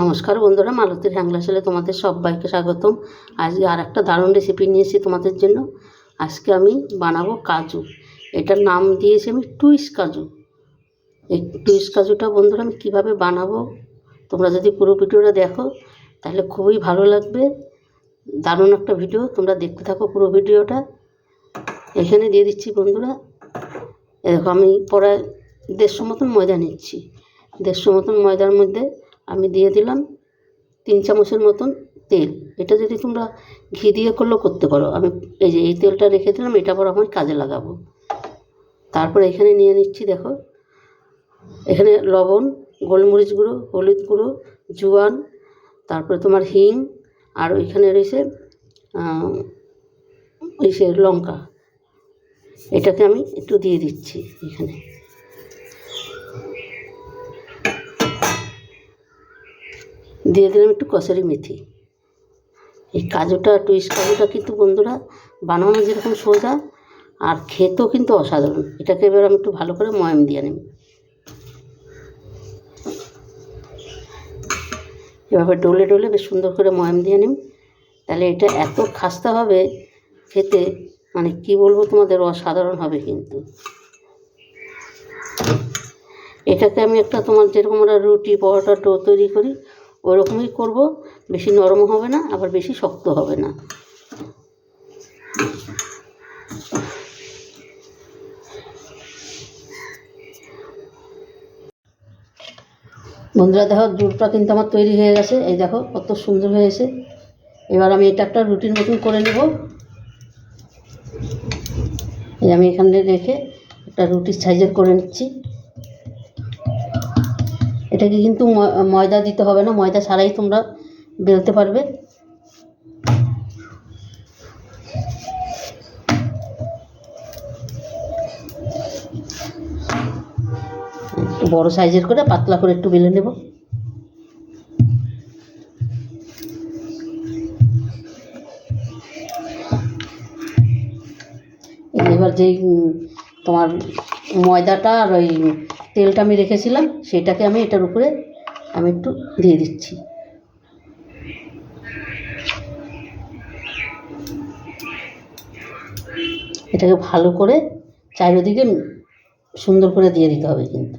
নমস্কার বন্ধুরা, মালতীর হ্যাংলা ছেলে তোমাদের সবাইকে স্বাগতম। আজকে আর একটা দারুণ রেসিপি নিয়েছি তোমাদের জন্য। আজকে আমি বানাবো কাজু। এটার নাম দিয়েছি আমি টুইস কাজু। এই টুইস কাজুটা বন্ধুরা আমি কীভাবে বানাবো, তোমরা যদি পুরো ভিডিওটা দেখো, তাহলে খুবই ভালো লাগবে। দারুণ একটা ভিডিও তোমরা দেখতে থাকো পুরো ভিডিওটা। এখানে দিয়ে দিচ্ছি বন্ধুরা, এরকম আমি প্রায় দেড়শো মতন ময়দা নিচ্ছি। দেড়শো মতন ময়দার মধ্যে আমি দিয়ে দিলাম তিন চামচের মতন তেল। এটা যদি তোমরা ঘি দিয়ে করলেও করতে পারো। আমি এই যে, এই তেলটা রেখে দিলাম, এটা আবার আমি কাজে লাগাবো। তারপর এখানে নিয়ে নিচ্ছি, দেখো, এখানে লবণ, গোলমরিচ গুঁড়ো, হলুদ গুঁড়ো, জোয়ান, তারপরে তোমার হিং, আর ওইখানে রয়েছে ইসে লঙ্কা। এটাকে আমি একটু দিয়ে দিচ্ছি এখানে। দিয়ে দিলাম একটু কসুরি মেথি। এই কাজুটা টুইস্ট কাজুটা কিন্তু বন্ধুরা বানানো যেরকম সোজা আর খেতেও কিন্তু অসাধারণ। এটাকে এবার আমি একটু ভালো করে ময়াম দিয়ে নেব। এভাবে ডলে ডলে বেশ সুন্দর করে ময়াম দিয়ে নিন তাহলে এটা এত খাস্তা হবে খেতে মানে কি বলব তোমাদের, অসাধারণ হবে কিন্তু। এটাকে আমি একটা তোমার যেরকম আমরা রুটি, পরোটা, ডো তৈরি করি ওরকমই করব, বেশি নরম হবে না, আবার বেশি শক্ত হবে না। বন্ধুরা, দেখো জুটটা কিন্তু আমার তৈরি হয়ে গেছে। এই দেখো, কত সুন্দর হয়েছে। এবার আমি এটা একটা রুটির মতন করে নেব। এই আমি এখানে রেখে একটা রুটির সাইজের করে নিচ্ছি। এটাকে কিন্তু ময়দা দিতে হবে না, ময়দা ছাড়াই তোমরা বেলতে পারবে। বড় সাইজের করে পাতলা করে একটু বেলে নেব। এবার যেই তোমার ময়দাটা আর ওই তেলটা আমি রেখেছিলাম, সেটাকে আমি এটার উপরে আমি একটু দিয়ে দিচ্ছি। এটাকে ভালো করে চারিদিকে সুন্দর করে দিয়ে দিতে হবে কিন্তু।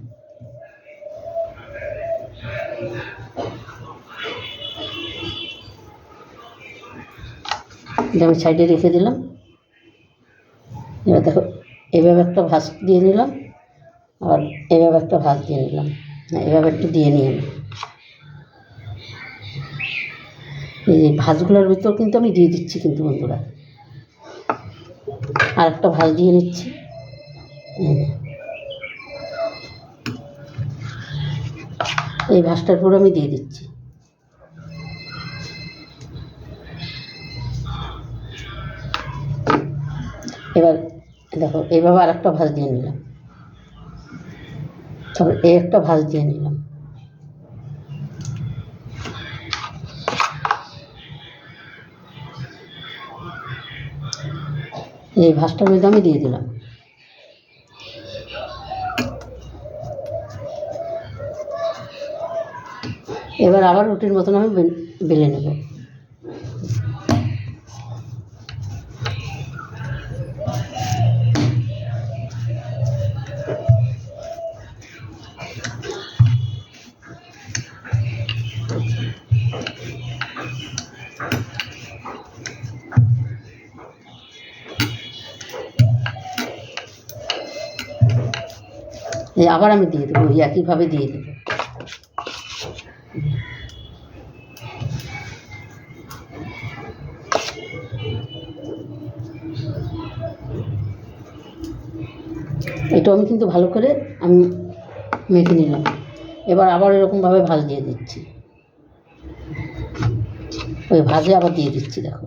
আমি সাইডে রেখে দিলাম। এবার দেখো, এভাবে একটা ভাস দিয়ে নিলাম। আর এভাবে একটা ভাজ দিয়ে নিলাম। এভাবে একটু দিয়ে নিয়ে। এই ভাজগুলোর ভিতর কিন্তু আমি দিয়ে দিচ্ছি কিন্তু বন্ধুরা। আর একটা ভাজ দিয়ে নিচ্ছি। এই ভাজটার পুরো আমি দিয়ে দিচ্ছি। এবার দেখো এভাবে আর একটা ভাজ দিয়ে নিলাম। তারপর এই একটা ভাজ দিয়ে নিলাম। এই ভাজটার মধ্যে আমি দিয়ে দিলাম। এবার আবার রুটির মতন আমি বেলে নেব। এই আবার আমি দিয়ে দেবো এই একইভাবে দিয়ে দেবো। এটা আমি কিন্তু ভালো করে আমি মেখে নিলাম। এবার আবার এরকমভাবে ভাজ দিয়ে দিচ্ছি। ওই ভাজে আবার দিয়ে দিচ্ছি, দেখো।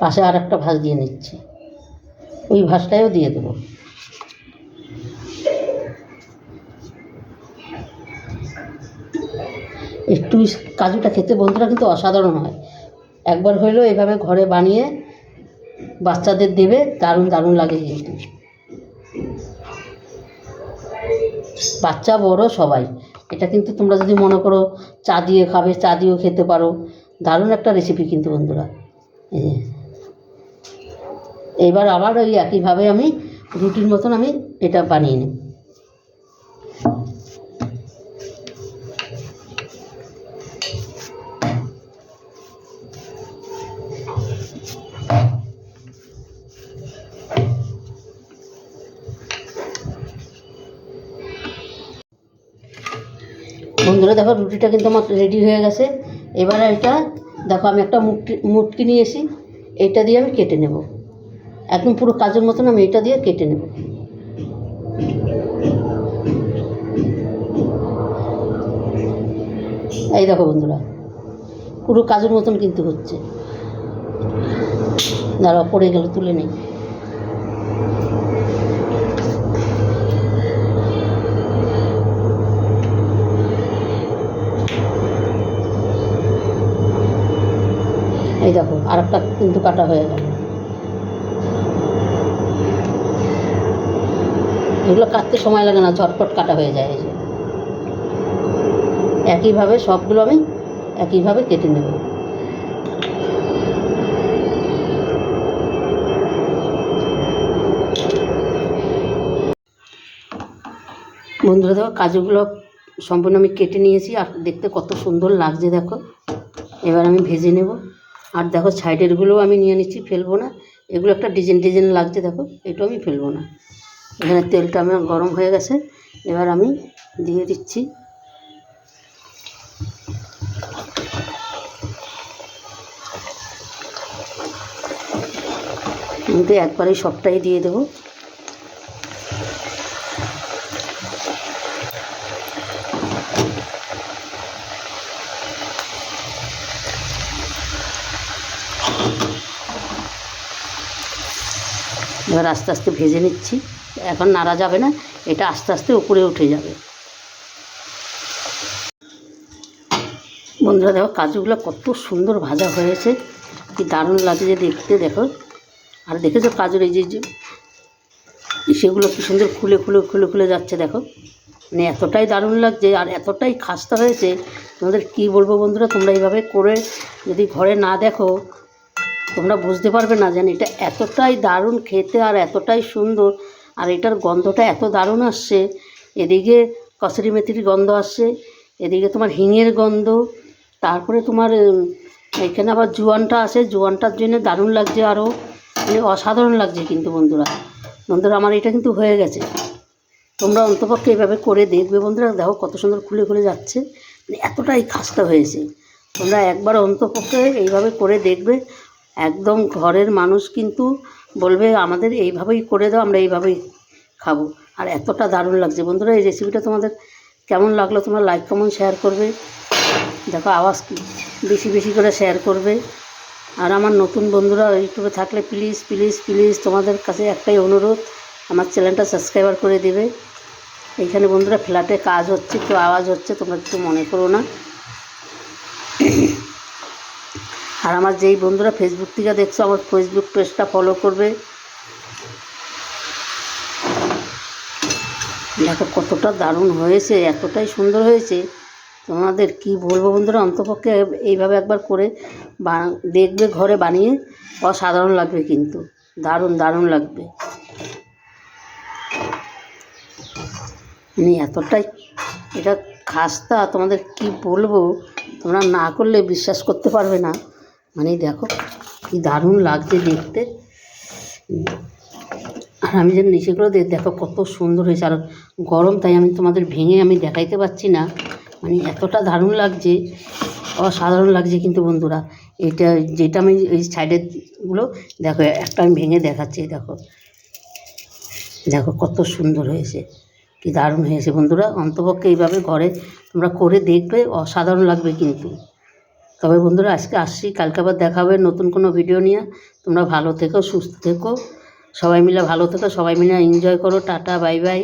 পাশে আর একটা ভাজ দিয়ে নিচ্ছি। ওই ভাজটাও দিয়ে দেবো। একটু কাজুটা খেতে বন্ধুরা কিন্তু অসাধারণ হয়। একবার হইলেও এভাবে ঘরে বানিয়ে বাচ্চাদের দেবে, দারুণ দারুণ লাগে কিন্তু। বাচ্চা বড় সবাই। এটা কিন্তু তোমরা যদি মনে করো চা দিয়ে খাবে, চা দিয়েও খেতে পারো। দারুণ একটা রেসিপি কিন্তু বন্ধুরা। এই। এবার আবার ওই একইভাবে আমি রুটির মতন আমি এটা বানিয়ে নিই বন্ধুরা, দেখো রুটিটা কিন্তু আমার রেডি হয়ে গেছে। এবার এটা, দেখো আমি একটা মুটকি মুটকি নিয়ে এসি এইটা দিয়ে আমি কেটে নেব। একদম পুরো কাজের মতন আমি এটা দিয়ে কেটে নেব। এই দেখো বন্ধুরা, পুরো কাজের মতন কিন্তু হচ্ছে। দাঁড়া পড়ে গেল, তুলে নেই। এই দেখো আর একটা কিন্তু কাটা হয়ে গেল। এগুলো কাটতে সময় লাগে না, ঝটপট কাটা হয়ে যায় এই যে। একইভাবে সবগুলো আমি একইভাবে কেটে নেব। বন্ধুরা দেখো, কাজুগুলো সম্পূর্ণ আমি কেটে নিয়েছি, আর দেখতে কত সুন্দর লাগছে দেখো। এবার আমি ভেজে নেব। আর দেখো সাইডেরগুলোও আমি নিয়ে নিচ্ছি, ফেলব না। এগুলো একটা ডিজাইন ডিজাইন লাগছে দেখো, এটাও আমি ফেলব না। এখানে তেলটা আমার গরম হয়ে গেছে, এবার আমি দিয়ে দিচ্ছি। কিন্তু একবারেই সবটাই দিয়ে দেবো। এবার আস্তে আস্তে ভেজে নিচ্ছি। এখন নাড়া যাবে না, এটা আস্তে আস্তে উপরে উঠে যাবে। বন্ধুরা দেখো, কাজুগুলো কত সুন্দর ভাজা হয়েছে। কি দারুণ লাগছে দেখতে, দেখো। আর দেখেছ কাজুর এই যে সেগুলো কি সুন্দর খুলে খুলে খুলে খুলে যাচ্ছে, দেখো। মানে এতটাই দারুণ লাগছে, আর এতটাই খাস্তা হয়েছে। তোমাদের কি বলব বন্ধুরা, তোমরা এইভাবে করে যদি ঘরে না দেখো, তোমরা বুঝতে পারবে না যেন এটা এতটাই দারুণ খেতে আর এতটাই সুন্দর। আর এটার গন্ধটা এত দারুণ আসছে। এদিকে কসুরি মেথির গন্ধ আসছে, এদিকে তোমার হিঙের গন্ধ, তারপরে তোমার এখানে আবার জোয়ানটা আছে, জোয়ানটার জন্য দারুণ লাগছে আরও মানে অসাধারণ লাগছে কিন্তু বন্ধুরা। বন্ধুরা, আমার এটা কিন্তু হয়ে গেছে। তোমরা অন্তপক্ষে এভাবে করে দেখবে বন্ধুরা, দেখো কত সুন্দর খুলে খুলে যাচ্ছে মানে এতটাই খাস্তা হয়েছে। তোমরা একবার অন্তপক্ষে এইভাবে করে দেখবে, একদম ঘরের মানুষ কিন্তু বলবে, আমাদের এইভাবেই করে দাও, আমরা এইভাবেই খাব। আর এতটা দারুণ লাগছে। বন্ধুরা, এই রেসিপিটা তোমাদের কেমন লাগল তোমরা লাইক কমেন্ট শেয়ার করবে। দেখো, আওয়াজ বেশি বেশি করে শেয়ার করবে। আর আমার নতুন বন্ধুরা ইউটিউবে থাকলে প্লিজ প্লিজ প্লিজ তোমাদের কাছে একটাই অনুরোধ, আমার চ্যানেলটা সাবস্ক্রাইবার করে দেবে। এইখানে বন্ধুরা ফ্ল্যাটে কাজ হচ্ছে, একটু আওয়াজ হচ্ছে, তোমরা কিছু মনে করো না। আর আমার যেই বন্ধুরা ফেসবুক থেকে দেখছ, আমার ফেসবুক পেজটা ফলো করবে। দেখো কতটা দারুণ হয়েছে, এতটাই সুন্দর হয়েছে। তোমাদের কি বলব বন্ধুরা, অন্তপক্ষে এইভাবে একবার করে দেখবে, ঘরে বানিয়ে অসাধারণ লাগবে কিন্তু। দারুণ দারুণ লাগবে। মানে এতটাই এটা খাস্তা, তোমাদের কি বলব? তোমরা না করলে বিশ্বাস করতে পারবে না। মানে দেখো কি দারুণ লাগছে দেখতে। আর আমি যে নিচেগুলো দেখো কত সুন্দর হয়েছে। আর গরম, তাই আমি তোমাদের ভেঙে আমি দেখাইতে পারছি না। মানে এতটা দারুণ লাগছে। অসাধারণ লাগছে কিন্তু বন্ধুরা। এটা যেটা আমি এই সাইডেরগুলো দেখো একটা আমি ভেঙে দেখাচ্ছি, দেখো। দেখো কত সুন্দর হয়েছে। কি দারুণ হয়েছে বন্ধুরা। অন্তপক্ষে এইভাবে ঘরে তোমরা করে দেখবে, অসাধারণ লাগবে কিন্তু। তবে বন্ধুরা, আজকে আসছি। কালকে আবার দেখা হবে নতুন কোনো ভিডিও নিয়ে। তোমরা ভালো থেকো, সুস্থ থেকো। সবাই মিলে ভালো থেকো, সবাই মিলে এনজয় করো। Tata bye bye